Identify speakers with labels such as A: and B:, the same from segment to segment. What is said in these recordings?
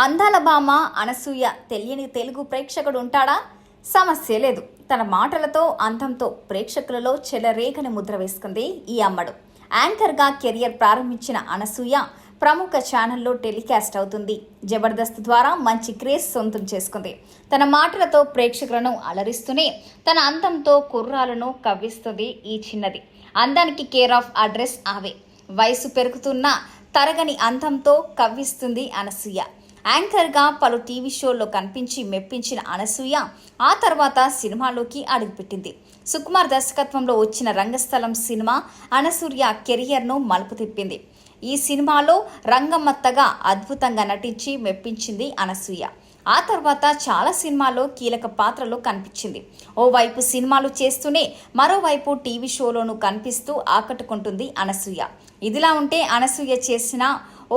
A: అందాల భామ అనసూయ తెలియని తెలుగు ప్రేక్షకుడు ఉంటాడా? సమస్య లేదు. తన మాటలతో అందంతో ప్రేక్షకులలో చెలరేగని ముద్ర వేసుకుంది ఈ అమ్మడు. యాంకర్గా కెరియర్ ప్రారంభించిన అనసూయ ప్రముఖ ఛానల్లో టెలికాస్ట్ అవుతుంది. జబర్దస్త్ ద్వారా మంచి క్రేజ్ సొంతం చేసుకుంది. తన మాటలతో ప్రేక్షకులను అలరిస్తూనే తన అందంతో కుర్రాలను కవ్విస్తుంది ఈ చిన్నది. అందానికి కేర్ ఆఫ్ అడ్రస్ ఆవే వయసు పెరుగుతున్న తరగని అందంతో కవ్విస్తుంది అనసూయ. యాంకర్గా పలు టీవీ షోల్లో కనిపించి మెప్పించిన అనసూయ ఆ తర్వాత సినిమాలోకి అడుగుపెట్టింది. సుకుమార్ దర్శకత్వంలో వచ్చిన రంగస్థలం సినిమా అనసూయ కెరియర్ను మలుపు తిప్పింది. ఈ సినిమాలో రంగమ్మత్తగా అద్భుతంగా నటించి మెప్పించింది అనసూయ. ఆ తర్వాత చాలా సినిమాల్లో కీలక పాత్రలో కనిపించింది. ఓవైపు సినిమాలు చేస్తూనే మరోవైపు టీవీ షోలోనూ కనిపిస్తూ ఆకట్టుకుంటుంది అనసూయ. ఇదిలా ఉంటే అనసూయ చేసిన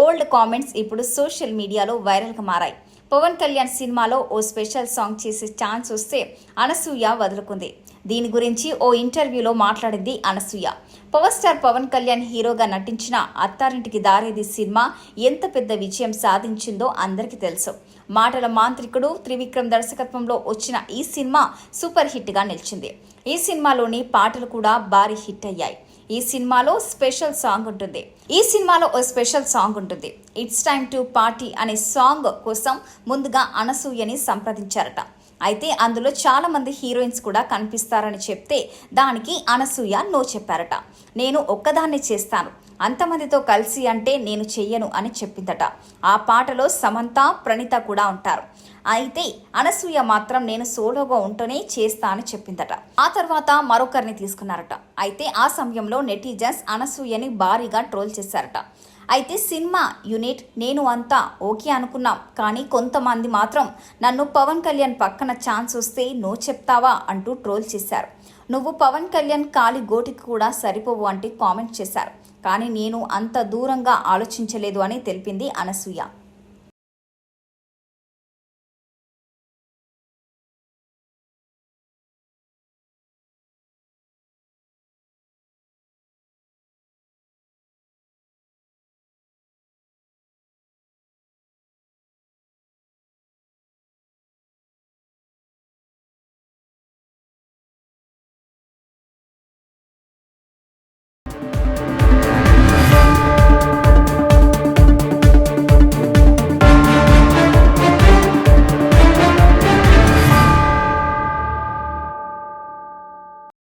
A: ఓల్డ్ కామెంట్స్ ఇప్పుడు సోషల్ మీడియాలో వైరల్గా మారాయి. పవన్ కళ్యాణ్ సినిమాలో ఓ స్పెషల్ సాంగ్ చేసే ఛాన్స్ వస్తే అనసూయ వదులుకుంది. దీని గురించి ఓ ఇంటర్వ్యూలో మాట్లాడింది అనసూయ. పవర్ స్టార్ పవన్ కళ్యాణ్ హీరోగా నటించిన అత్తారింటికి దారేది సినిమా ఎంత పెద్ద విజయం సాధించిందో అందరికీ తెలుసు. మాటల మాంత్రికుడు త్రివిక్రమ్ దర్శకత్వంలో వచ్చిన ఈ సినిమా సూపర్ హిట్గా నిలిచింది. ఈ సినిమాలోని పాటలు కూడా భారీ హిట్ అయ్యాయి. ఈ సినిమాలో స్పెషల్ సాంగ్ ఉంటుంది. ఈ సినిమాలో ఓ స్పెషల్ సాంగ్ ఉంటుంది. ఇట్స్ టైమ్ టు పార్టీ అనే సాంగ్ కోసం ముందుగా అనసూయని సంప్రదించారట. అయితే అందులో చాలా మంది హీరోయిన్స్ కూడా కనిపిస్తారని చెప్తే దానికి అనసూయ నో చెప్పారట. నేను ఒక్కదాన్నే చేస్తాను. అంతమందితో కలిసి అంటే నేను చెయ్యను అని చెప్పిందట. ఆ పాటలో సమంత ప్రణీత కూడా ఉంటారు. అయితే అనసూయ మాత్రం నేను సోలోగా ఉంటూనే చేస్తా అని చెప్పిందట. ఆ తర్వాత మరొకరిని తీసుకున్నారట. అయితే ఆ సమయంలో నెటిజన్స్ అనసూయని భారీగా ట్రోల్ చేశారట. అయితే సినిమా యూనిట్ నేను అంతా ఓకే అనుకున్నాం. కానీ కొంతమంది మాత్రం నన్ను పవన్ కళ్యాణ్ పక్కన ఛాన్స్ వస్తే నో చెప్తావా అంటూ ట్రోల్ చేశారు. నువ్వు పవన్ కళ్యాణ్ కాలి గోటికి కూడా సరిపోవు అంటే కామెంట్ చేశారు. కానీ నేను అంత దూరంగా ఆలోచించలేదు అని తెలిపింది అనసూయ.